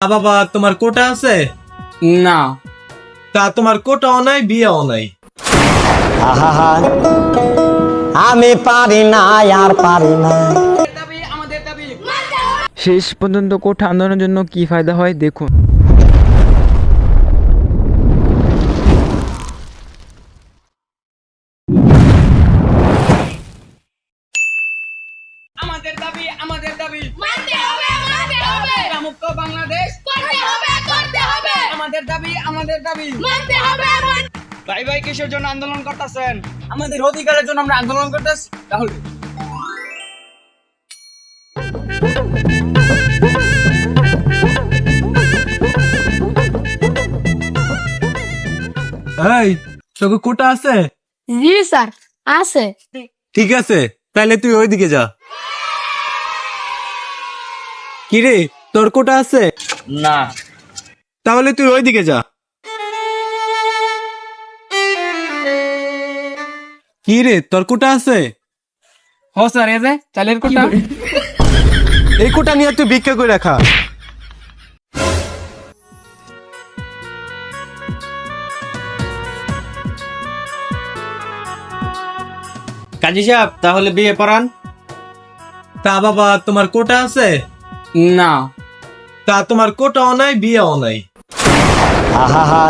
আ বাবা তোমার কোটা আছে? না। তা তোমার কোটাও নাই বিয়েও নাই। আহা আমি পারি না আর পারি না। শেষ পর্যন্ত কোঠা আন্দোলনের জন্য কি ফায়দা হয় দেখুন। আমাদের দাবি আমাদের দাবি। মানতে হবে। মুক্ত বাংলাদেশ। করতে হবে করতে হবে। আমাদের দাবি আমাদের দাবি। মানতে হবে ভাই ভাই কিসের জন্য আন্দোলন করতেছেন? আমাদের অধিকারের জন্য আমরা আন্দোলন করতেছি তাহলে। এই তোকে কোটা আছে? জি স্যার আছে। ঠিক আছে তাহলে তুই ওইদিকে যা। কিরে তোর কোটা আছে? না। তাহলে তুই ওইদিকে যা। কি রে তোর কোটা আছে? হ স্যার এই যে চালের কোটা। এই কোটা নিয়ে তুই ভিক্ষা করে রাখা কাজী সাহেব তাহলে বিয়ে পড়ান? তা বাবা তোমার কোটা আছে? না। তা তোমার কোটাও নাই বিয়েও নাই। আহা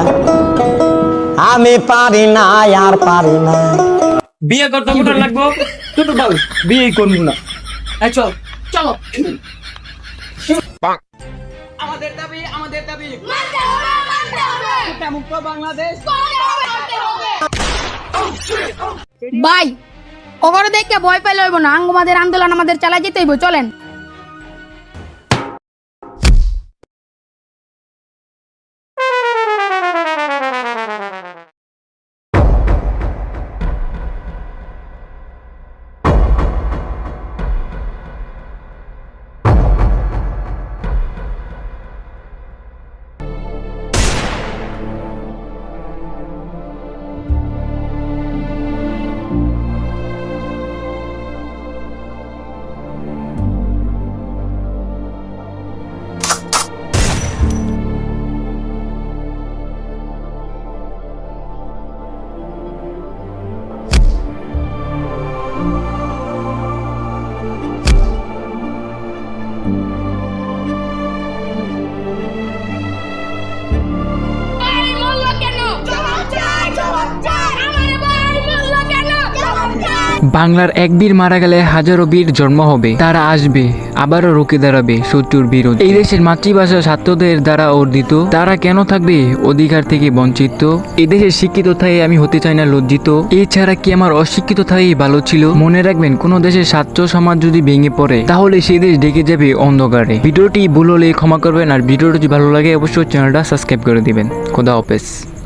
আমি পারি না আর পারি না। বিয়ে করতে মোটর লাগবো। ছোট বাল বিয়ে করব না। এই চল চলো। আমাদের দাবি আমাদের দাবি। মানতে হবে মানতে হবে। মুক্ত বাংলাদেশ। করতে হবে। করতে ওগরে দেখে ভয় পাইলে হইব না। আমাদের আন্দোলন আমাদের চালাই যেতে হইব চলেন। বাংলার এক বীর মারা গেলে হাজারো বীর জন্ম হবে। তারা আসবে, আবারও রুখে দাঁড়াবে শত্রুর বিরোধী এই দেশের মাতৃভাষা ছাত্রদের দ্বারা অর্জিত। তারা কেন থাকবে? অধিকার থেকে বঞ্চিত। এই দেশের শিক্ষিত থাই আমি হতে চাই না লজ্জিত। এছাড়া কি আমার অশিক্ষিত থাই ভালো ছিল? মনে রাখবেন, কোন দেশের ছাত্র সমাজ যদি ভেঙে পড়ে, তাহলে সেই দেশ ডেকে যাবে অন্ধকারে। ভিডিওটি ভুল হলে ক্ষমা করবেন, আর ভিডিওটি ভালো লাগে, অবশ্যই চ্যানেলটা সাবস্ক্রাইব করে দিবেন। খোদা হাফেজ।